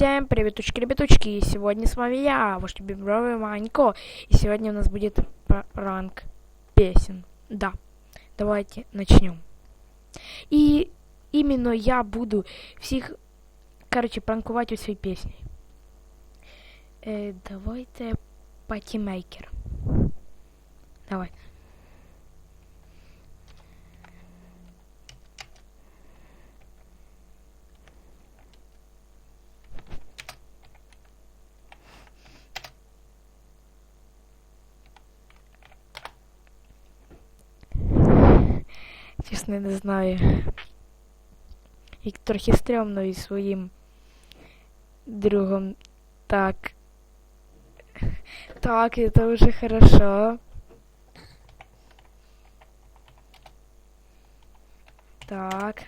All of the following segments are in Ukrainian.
Всем приветочки, ребяточки! Сегодня с вами я, ваш любимый Манько. И сегодня у нас будет пранк песен. Да, давайте начнем. И именно я буду всех, короче, пранкувати у своей песни. Э, давайте патимейкер. Давай. Чесно, не знаю. І трохи стрьомно із своїм другом. Так. Так, это уже хорошо. Так.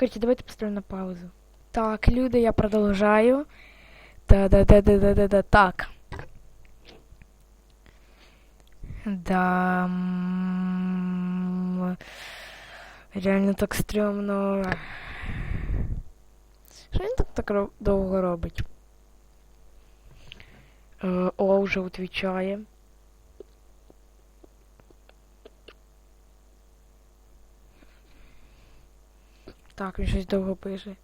Короче, давайте поставим на паузу. Так, люди, я продолжаю. Да-да-да-да-да-да-да. Так. Да. Реально так стрьомно. Що він так так довго робить? Е, О, вже відвічає. Так, він щось довго пише.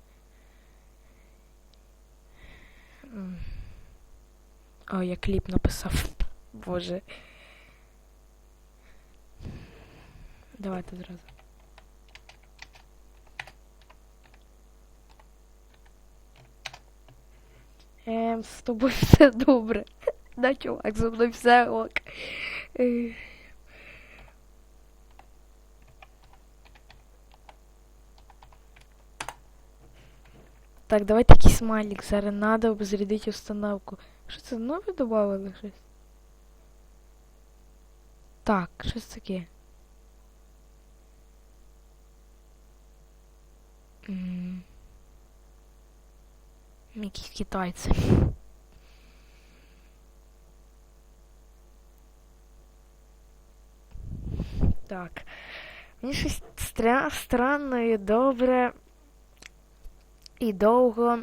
О, я кліп написав. Боже. Давайте зразу. Ем, з тобою все добре. Да, чувак, зі мною все ок. Так, давайте якийсь смайлик. Зараз надо обзарядити установку. Що це нове додавали щось? Так, щось таке. М. Якісь китайці. Так. Мені щось стра- странно і добре. І довго.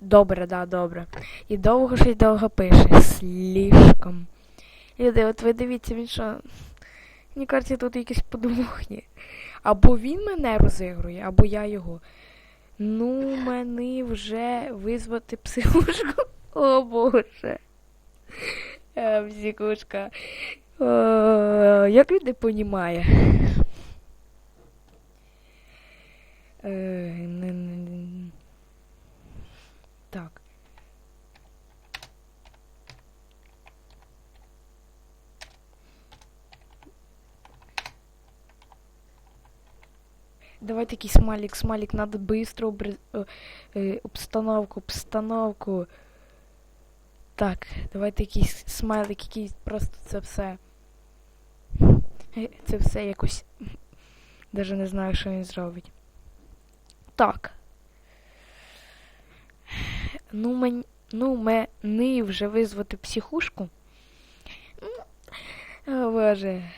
Добре, да, добре. І довго щось довго пише. Слишком. Люди, от ви дивіться, він що. Мені кажеться, тут якийсь подвохні. Або він мене розігрує, або я його. Ну, мені вже визвати психушку. О боже. Е, Психушка. Е, Як не понімає? Е, не- не- не- Так. Давайте такий смайлик, смайлик, надо быстро обр- э, э, обстановку, обстановку. Так, давайте якийсь смайлик, якийсь просто це все. Е, Це все якось. Даже не знаю, що він зробить. Так. Ну, мен... ну мені вже визвати психушку. Ну, О, боже.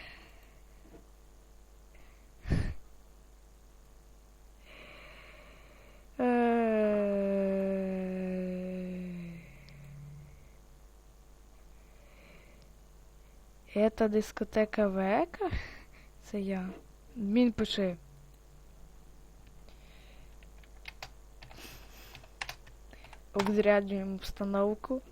Это дискотека Века? Це я. Він пише. Обзряджуємо обстановку.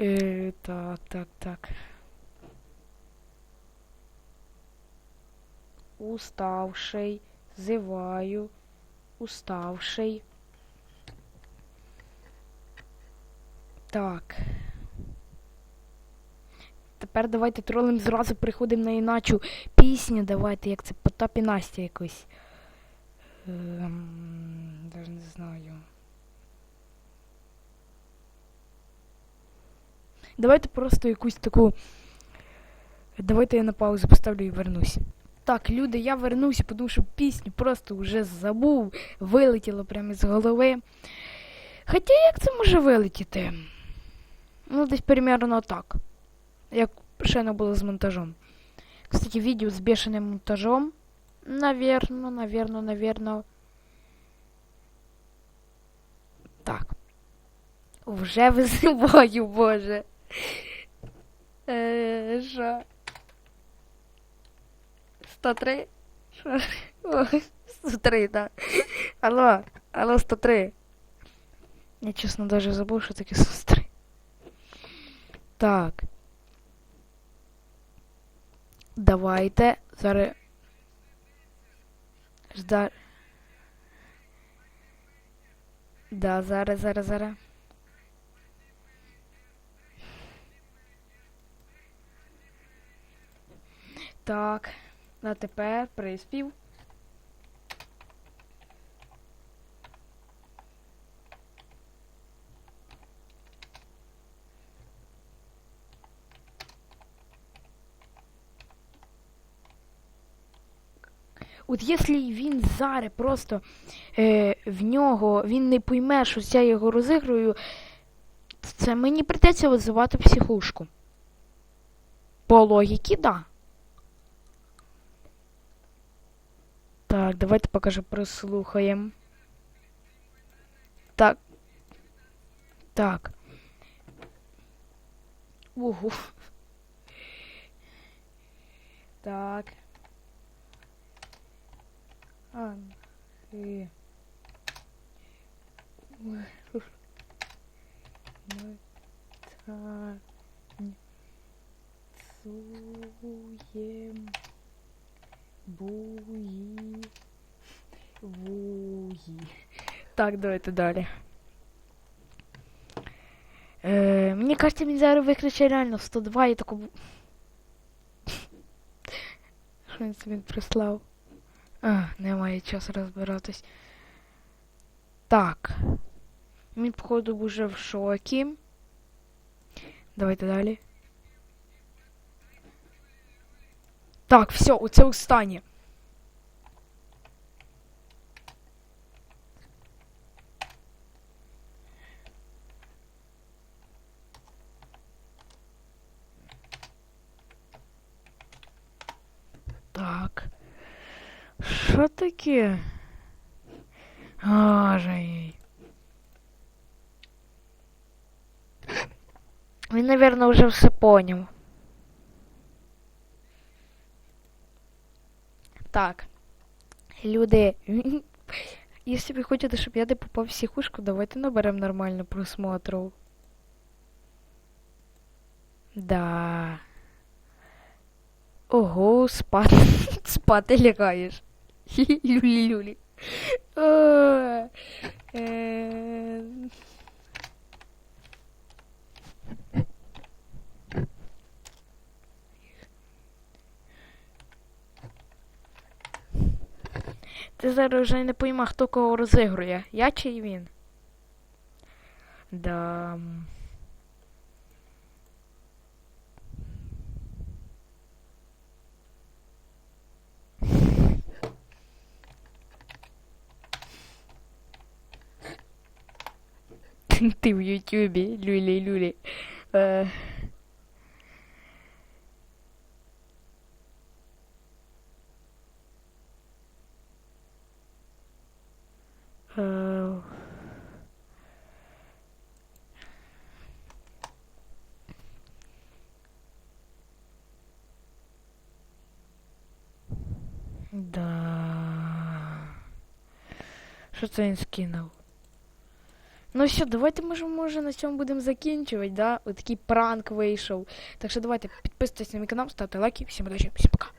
Е, так, так, так. Уставший, зеваю, уставший. Так. Тепер давайте тролем зразу приходимо на іначу пісню. Давайте, як це Потап і Настя якось. Ем, даже не знаю. Давайте просто якусь таку. Давайте я на паузу поставлю і вернусь. Так, люди, я вернувся, тому що пісню просто вже забув, вилетіло прямо із голови. Хоча як це може вилетіти? Ну, десь примерно так. Як ще не було з монтажом. Кстати, відео з бешеним монтажом. Наверно, наверно, наверно. Так. Вже визиваю, боже. Е, Що? 103? Що? О, 103, так. Алло, алло, 103. Я чесно даже забув, що таке 103. Так. Давайте зараз. Жда. Да, зараз, зараз, зараз. Так. А тепер приспів. От якщо він зараз просто е, в нього він не пойме, що я його розіграю, це мені придеться визивати психушку. По логіки, да. Так, давайте покажу, прослухаємо. Так. Так. Ого. Так. Анхи. Ми танцуєм буї вуї. Так, давайте далі. Е, мені кажется, він зараз виключить реально 102 і таку. Що він собі прислав? А, немає часу розбиратись. Так. Він, походу, вже в шокі. Давайте далі. Так, все, оце останнє. Так. Що таке? Ай. Він, наверное, вже все поняв. Так. Люди, якщо ви хочете, щоб я не попав в психушку, давайте наберемо нормально просмотру. Да. Ого, спати, спати лягаєш. Люлі-люлі. Е, Ти зараз вже не пойма, хто кого розігрує. Я чи він? Да. Ти в Ютубі, люлі-люлі. Е. Е. Да. Що це він скинув? Ну все, давайте може, може на цьому будемо закінчувати, да? Ось пранк вийшов. Так що давайте підписуйтесь на мій канал, ставте лайки. Всім удачі, всім пока.